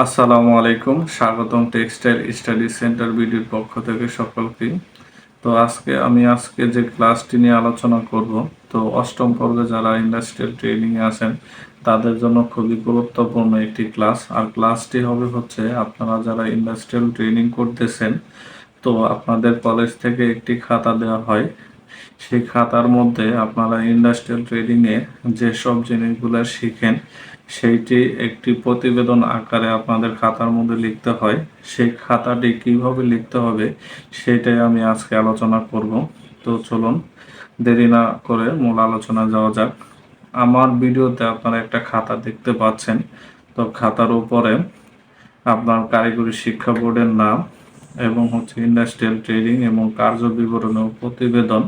আসসালামু আলাইকুম, স্বাগতম টেক্সটাইল স্টাডি সেন্টার ভিডিওর পক্ষ থেকে সকলকে। তো আজকে আমি আজকে যে ক্লাসটি নিয়ে আলোচনা করব, তো অষ্টম পর্বে যারা ইন্ডাস্ট্রিয়াল ট্রেনিংয়ে আছেন, তাদের জন্য খুবই গুরুত্বপূর্ণ একটি ক্লাস। আর ক্লাসটি হবে হচ্ছে, আপনারা যারা ইন্ডাস্ট্রিয়াল ট্রেনিং করতেছেন, তো আপনাদের কলেজ থেকে একটি খাতা দেওয়া হয়। সেই খাতার মধ্যে আপনারা ইন্ডাস্ট্রিয়াল ট্রেডিংয়ে যেসব জিনিসগুলো শিখেন, সেইটি একটি প্রতিবেদন আকারে আপনাদের খাতার মধ্যে লিখতে হয়। সেই খাতাটি কীভাবে লিখতে হবে, সেটাই আমি আজকে আলোচনা করব। তো চলুন, দেরি না করে মূল আলোচনা যাওয়া যাক। আমার ভিডিওতে আপনারা একটা খাতা দেখতে পাচ্ছেন। তো খাতার উপরে আপনার কারিগরি শিক্ষা বোর্ডের নাম এবং হচ্ছে ইন্ডাস্ট্রিয়াল ট্রেডিং এবং কার্য বিবরণ প্রতিবেদন।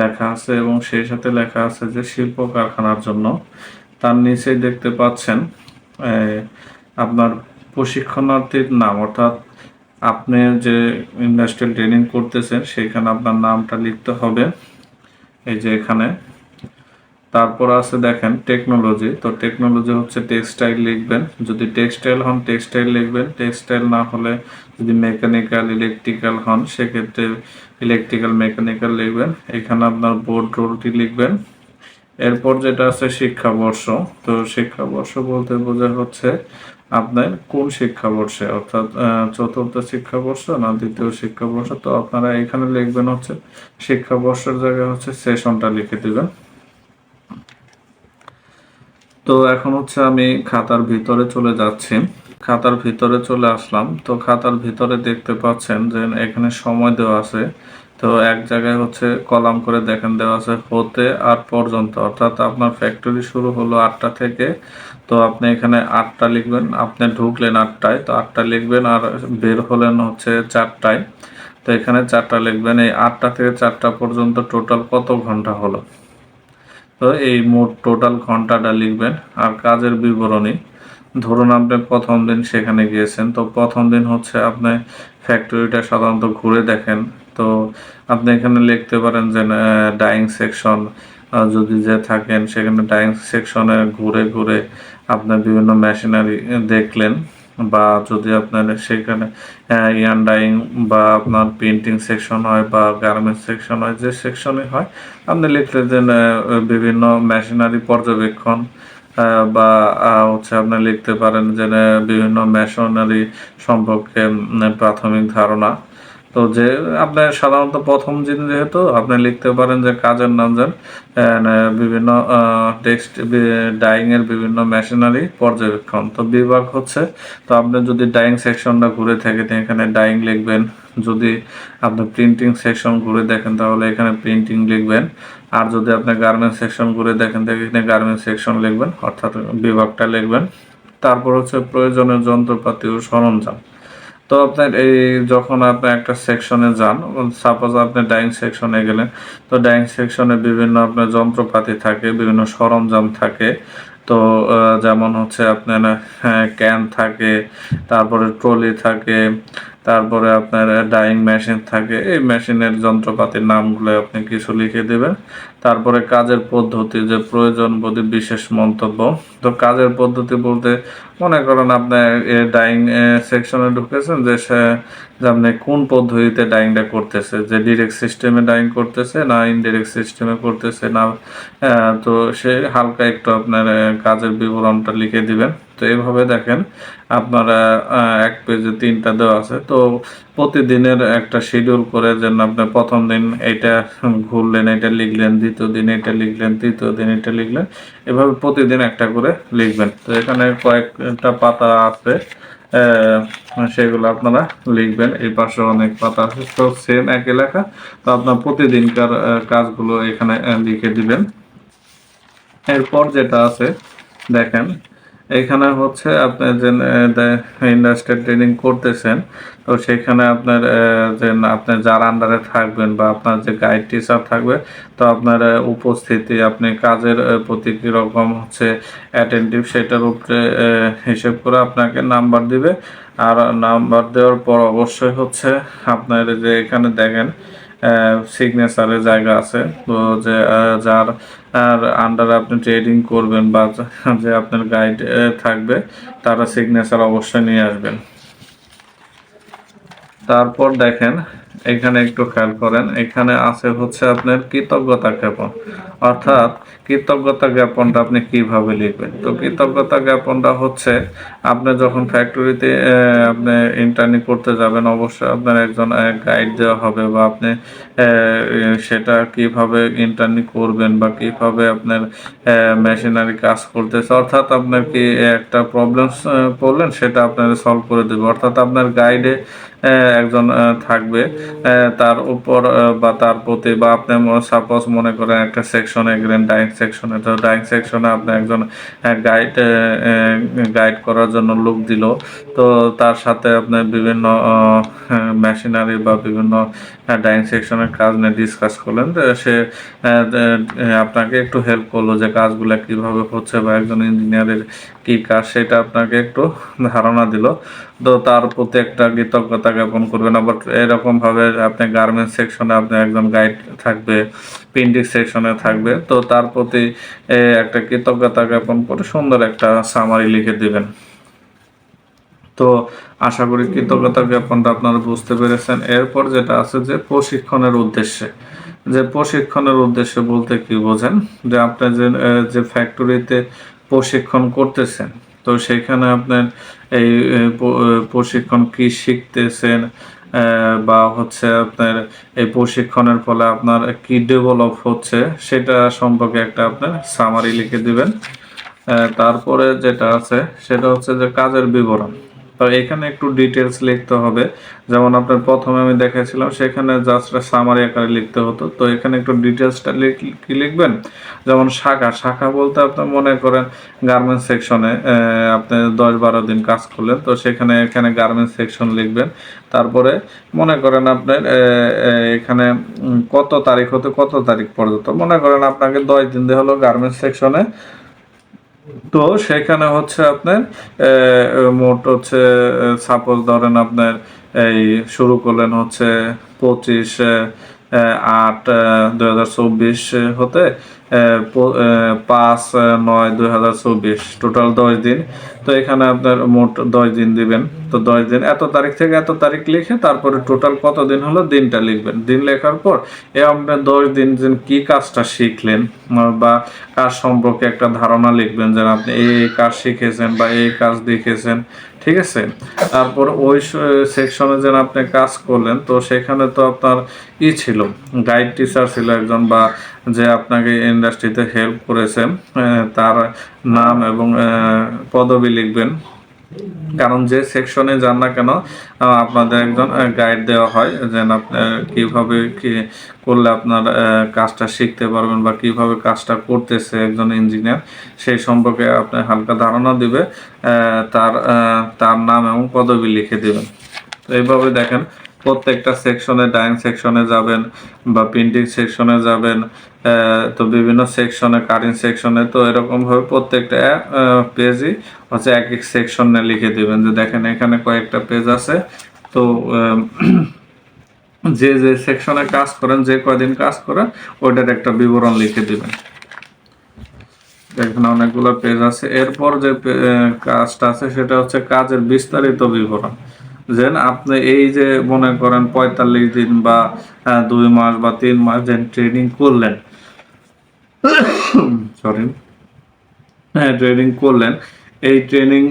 লেখা আছে এবং সেই সাথে লেখা আছে যে শিল্প কারখানার জন্য। তার নিচেই দেখতে পাচ্ছেন আপনার প্রশিক্ষণার্থীর নাম। অর্থাৎ আপনি যে ইন্ডাস্ট্রিয়াল ট্রেনিং করতেছেন, সেখানে আপনার নামটা লিখতে হবে। এই যে এখানে তারপর আছে দেখেন টেকনোলজি তো টেকনোলজি হচ্ছে টেক্সটাইল লিখবেন। যদি টেক্সটাইল হন টেক্সটাইল লিখবেন। টেক্সটাইল না হলে যদি মেকানিক্যাল ইলেকট্রিক্যাল হন, সেক্ষেত্রে ইলেকট্রিক্যাল মেকানিক্যাল লিখবেন। এখানে আপনার বোর্ড রোলটি লিখবেন। এরপর যেটা আছে শিক্ষাবর্ষ, তো শিক্ষাবর্ষ বলতে বোঝা হচ্ছে আপনার কোন শিক্ষাবর্ষে? অর্থাৎ চতুর্থ শিক্ষাবর্ষ না দ্বিতীয় শিক্ষাবর্ষ? তো আপনারা এখানে লিখবেন হচ্ছে, শিক্ষাবর্ষের জায়গায় হচ্ছে সেশনটা লিখে দিবেন। তো এখন হচ্ছে আমি খাতার ভিতরে চলে যাচ্ছি। খাতার ভিতরে চলে আসলাম। তো খাতার ভিতরে দেখতে পাচ্ছেন যে এখানে সময় দেওয়া আছে। তো এক জায়গায় হচ্ছে কলাম করে দেখেন দেওয়া আছে হতে আর পর্যন্ত। অর্থাৎ আপনার ফ্যাক্টরি শুরু হলো আটটা থেকে। তো আপনি এখানে আটটা লিখবেন। আপনি ঢুকলেন আটটায়। তো আটটা লিখবেন আর বের হলেন হচ্ছে চারটায়। তো এখানে চারটা লিখবেন। এই আটটা থেকে চারটা পর্যন্ত টোটাল কত ঘণ্টা হলো? তো এই মোট টোটাল ঘন্টাটা লিখবেন আর কাজের বিবরণী। ধরুন আপনি প্রথম দিন সেখানে গিয়েছেন, তো প্রথম দিন হচ্ছে আপনি ফ্যাক্টরিটা সাধারণত ঘুরে দেখেন। তো আপনি এখানে লিখতে পারেন যে ডাইং সেকশন যদি যে থাকেন সেখানে ডাইং সেকশনে ঘুরে ঘুরে আপনার বিভিন্ন মেশিনারি দেখলেন। বা যদি আপনার সেখানে ইয়ান ডাইং বা আপনার পেন্টিং সেকশন হয় বা গার্মেন্টস সেকশন হয়, যে সেকশনে হয়, আপনি লিখলে যে বিভিন্ন মেশিনারি পর্যবেক্ষণ বা হচ্ছে আপনি লিখতে পারেন যে বিভিন্ন মেশনারি সম্পর্কে প্রাথমিক ধারণা। তো যে আপনার সাধারণত প্রথম দিন যেহেতু আপনি লিখতে পারেন যে কাজের নাম যান বিভিন্ন টেক্সট ডাইং এর বিভিন্ন মেশিনারি পর্যবেক্ষণ। তো বিভাগ হচ্ছে, তো আপনি যদি ডাইং সেকশনটা ঘুরে থাকেন, এখানে ডাইং লিখবেন। যদি আপনি প্রিন্টিং সেকশন ঘুরে দেখেন, তাহলে এখানে প্রিন্টিং লিখবেন। আর যদি আপনি গার্মেন্টস সেকশন ঘুরে দেখেন, তাহলে এখানে গার্মেন্টস সেকশন লিখবেন, অর্থাৎ বিভাগটা লিখবেন। তারপর হচ্ছে প্রয়োজনীয় যন্ত্রপাতি ও সরঞ্জাম। তো আপনার এই যখন আপনি একটা সেকশনে যান সাপোজ আপনি ডাইং সেকশনে গেলেন, তো ডাইং সেকশনে বিভিন্ন আপনার যন্ত্রপাতি থাকে, বিভিন্ন সরঞ্জাম থাকে। তো যেমন হচ্ছে আপনার ক্যান থাকে, তারপরে ট্রলি থাকে তারপরে আপনার ডাইং মেশিন থাকে। এই মেশিনের যন্ত্রপাতির নামগুলো আপনি কিছু লিখে দেবেন। তারপরে কাজের পদ্ধতি যে প্রয়োজন বোধ বিশেষ মন্তব্য। তো কাজের পদ্ধতি বলতে মনে করেন আপনার ডাইং সেকশনে ঢুকেছেন যে সে আপনি কোন পদ্ধতিতে ডাইংটা করতেছে। যে ডিরেক্ট সিস্টেমে ডাইং করতেছে, না ইনডিরেক্ট সিস্টেমে করতেছে, না তো সে হালকা একটু আপনার কাজের বিবরণটা লিখে দিবেন। তো এইভাবে দেখেন আপনারা এক পেজে তিনটা দেওয়া আছে। তো প্রতিদিনের একটা শিডিউল করে যেন আপনি প্রথম দিন এইটা ঘুরলেন, এটা লিখলেন, দ্বিতীয় দিন এটা লিখলেন, তৃতীয় দিন এটা লিখলেন, এভাবে প্রতিদিন একটা করে লিখবেন। তো এখানে কয়েকটা পাতা আছে সেগুলো আপনারা লিখবেন। এই পাশে অনেক পাতা আছে, তো সেম এক লেখা। তো আপনার প্রতিদিনকার কাজগুলো এখানে লিখে দিবেন। এরপর যেটা আছে, দেখেন এখানে হচ্ছে আপনি যে ইন্ডাস্ট্রিয়াল ট্রেনিং করতেছেন, তো সেখানে আপনার যে, আপনি যার আন্ডারে থাকবেন বা আপনার যে গাইড টিচার থাকবে, তো আপনার উপস্থিতি, আপনি কাজের প্রতি কীরকম হচ্ছে অ্যাটেন্টিভ সেটার উপরে হিসেব করে আপনাকে নাম্বার দিবে। আর নাম্বার দেওয়ার পর অবশ্যই হচ্ছে আপনার যে এখানে দেখেন সিগনেচারের জায়গা আছে, তো যে যার আর আন্ডারে আপনি ট্রেডিং করবেন বা যে আপনার গাইড থাকবে, তারা সিগনেচার অবশ্যই নিয়ে আসবেন। তারপর দেখেন এখানে একটু খেয়াল করেন, এখানে আছে হচ্ছে আপনার কৃতজ্ঞতা জ্ঞাপন। অর্থাৎ কৃতজ্ঞতা জ্ঞাপনটা আপনি কীভাবে লিখবেন? তো কৃতজ্ঞতা জ্ঞাপনটা হচ্ছে, আপনি যখন ফ্যাক্টরিতে আপনি ইন্টার্নি করতে যাবেন, অবশ্যই আপনার একজন গাইড দেওয়া হবে বা আপনি সেটা কীভাবে ইন্টার্নি করবেন বা কীভাবে আপনার মেশিনারি কাজ করতেছে, অর্থাৎ আপনার কি একটা প্রবলেম পড়লেন, সেটা আপনার সলভ করে দেবে। অর্থাৎ আপনার গাইডে একজন থাকবে। তার উপর বা তার প্রতি, বা আপনি সাপোজ মনে করেন একটা সেকশনে গেলেন ডাইং সেকশনে তো ডাইং সেকশনে আপনি একজন গাইড গাইড করার জন্য লোক দিল। তো তার সাথে আপনি বিভিন্ন মেশিনারি বা বিভিন্ন ডাইং সেকশনের কাজ নিয়ে ডিসকাস করলেন। সে আপনাকে একটু হেল্প করল যে কাজগুলো কীভাবে হচ্ছে বা একজন ইঞ্জিনিয়ারের কি কাজ সেটা আপনাকে একটু ধারণা দিল। তো তার প্রতি একটা কৃতজ্ঞতা জ্ঞাপন করবেন। আবার এরকম ভাবে আপনি গার্মেন্টস সেকশনে আপনি একজন গাইড থাকবে প্রিন্টিং সেকশনে থাকবে। তো তার প্রতি একটা কৃতজ্ঞতা জ্ঞাপন করে সুন্দর একটা সামারি লিখে দিবেন। তো আশা করি কৃতজ্ঞতা জ্ঞাপনটা আপনারা বুঝতে পেরেছেন। এরপর যেটা আছে যে প্রশিক্ষণের উদ্দেশ্যে। যে প্রশিক্ষণের উদ্দেশ্যে বলতে কি বোঝেন? যে আপনি যে যে ফ্যাক্টরিতে প্রশিক্ষণ করতেছেন। তো সেখানে আপনার এই প্রশিক্ষণ কি শিখতেছেন? বা হচ্ছে আপনার এই প্রশিক্ষণের ফলে আপনার কি ডেভেলপ হচ্ছে সেটা সম্পর্কে একটা আপনার সামারি লিখে দিবেন। তারপরে যেটা আছে সেটা হচ্ছে যে কাজের বিবরণ। তো এখানে একটু ডিটেলস লিখতে হবে। যেমন আপনার প্রথমে আমি দেখাইছিলাম, সেখানে জাস্ট সামারি আকারে লিখতে হতো। তো এখানে একটু ডিটেলসটা কি লিখবেন? যেমন শাখা শাখা বলতে আপনি মনে করেন গার্মেন্টস সেকশনে আপনি দশ বারো দিন কাজ করলেন, তো সেখানে, এখানে গার্মেন্টস সেকশন লিখবেন। তারপরে মনে করেন আপনার এখানে কত তারিখ হতে কত তারিখ পর্যন্ত। মনে করেন আপনাকে দশ দিন দিয়ে হলো গার্মেন্টস সেকশনে তো সেখানে হচ্ছে আপনার মোট হচ্ছে সাপোজ ধরেন আপনার এই শুরু করলেন হচ্ছে পঁচিশ আট দুই হতে পাঁচ নয়, দুই হাজার চব্বিশ। টোটাল দশ দিন। তো এখানে আপনার মোট দশ দিন দিবেন। তো দশ দিন, এত তারিখ থেকে এত তারিখ লিখে তারপরে টোটাল কত দিন হলো দিনটা লিখবেন। দিন লেখার পর এ আপনি দশ দিন যে কি কাজটা শিখলেন বা কাজ সম্পর্কে একটা ধারণা লিখবেন যেন আপনি এই এই কাজ শিখেছেন বা এই কাজ দেখেছেন। ঠিক আছে? তারপর ওই সেকশনে যেন আপনি কাজ করলেন, তো সেখানে তো আপনার ই ছিল গাইড টিচার ছিল একজন বা যে আপনাকে ইন্ডাস্ট্রিতে হেল্প করেছেন তার নাম এবং পদবি লিখবেন। কারণ যে সেকশনে যান না কেন আপনাদের একজন গাইড দেওয়া হয় যেন আপনি আহ, কীভাবে কি করলে আপনার কাজটা শিখতে পারবেন বা কীভাবে কাজটা করতেছে একজন ইঞ্জিনিয়ার সেই সম্পর্কে আপনি হালকা ধারণা দিবে তার তার নাম এবং পদবি লিখে দেবেন। তো এইভাবে দেখেন প্রত্যেকটা সেকশনে ডাইং সেকশনে যাবেন বা প্রিন্টিং সেকশনে যাবেন তো বিভিন্ন সেকশনে কাটিং সেকশনে, তো এরকম ভাবে প্রত্যেকটা পেজই হচ্ছে এক এক সেকশনে লিখে দিবেন। যে দেখেন এখানে কয়েকটা পেজ আছে, তো যে যে সেকশনে কাজ করেন, যে কয়দিন কাজ করেন, ওইটার একটা বিবরণ লিখে দিবেন। এখানে অনেকগুলো পেজ আছে। এরপর যে কাজটা আছে, সেটা হচ্ছে কাজের বিস্তারিত বিবরণ। যেন আপনি এই যে মনে করেন পঁয়তাল্লিশ দিন বা দুই মাস বা তিন মাস যে ট্রেনিং করলেন। সরি হ্যাঁ ট্রেনিং করলেন। এই ট্রেনিং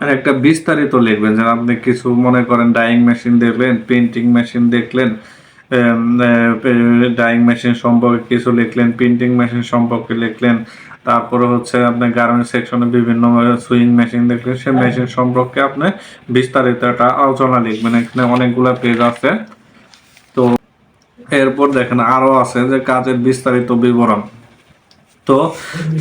একটা বিস্তারিত লিখবেন। যেন আপনি কিছু মনে করেন ডাইং মেশিন দেখলেন প্রিন্টিং মেশিন দেখলেন ডাইং মেশিন সম্পর্কে কিছু লিখলেন প্রিন্টিং মেশিন সম্পর্কে লিখলেন তারপরে হচ্ছে আপনি গার্মেন্ট সেকশনে বিভিন্ন সুইং মেশিন দেখলেন সেই মেশিন সম্পর্কে আপনি বিস্তারিত একটা আলোচনা লিখবেন। এখানে অনেকগুলো পেজ আছে। তো এরপর দেখেন আরও আছে যে কাজের বিস্তারিত বিবরণ। তো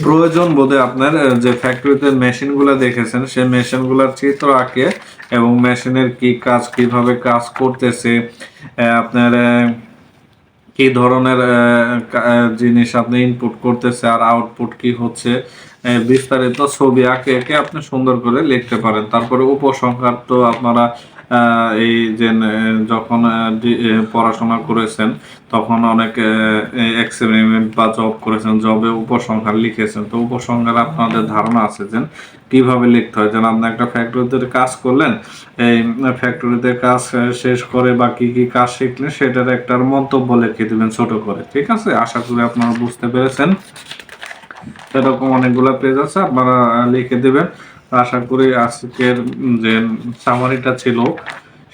প্রয়োজন বোধে আপনার যে ফ্যাক্টরিতে মেশিনগুলো দেখেছেন, সেই মেশিনগুলোর চিত্র আঁকে এবং মেশিনের কি কাজ, কীভাবে কাজ করতেছে আপনার কি ধরনের জিনিস আপনি ইনপুট করতেছে আর আউটপুট কি হচ্ছে বিস্তারিত ছবি আঁকে এঁকে আপনি সুন্দর করে লিখতে পারেন। তারপরে উপসংহার তো আপনারা এই যে যখন পড়াশোনা করেছেন, তখন অনেক এক্সপেরিমেন্ট বা জব করেছেন জবে উপসংহার লিখেছেন। তো উপসংহার আপনাদের ধারণা আছে যে, কীভাবে লিখতে হয়? যেন আপনি একটা ফ্যাক্টরিতে কাজ করলেন, এই ফ্যাক্টরিতে কাজ শেষ করে বা কি কি কাজ শিখলেন, সেটার একটা মন্তব্য লিখে দেবেন ছোট করে, ঠিক আছে? আশা করি আপনারা বুঝতে পেরেছেন। এরকম অনেকগুলো পেজ আছে, আপনারা লিখে দেবেন। আশা করি আজকের যে সামারিটা ছিল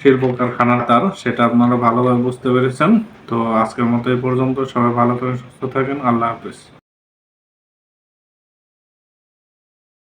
শিল্প কারখানার তার, সেটা আপনারা ভালোভাবে বুঝতে পেরেছেন। তো আজকের মতো এই পর্যন্ত। সবাই ভালো করে সুস্থ থাকেন। আল্লাহ হাফিজ।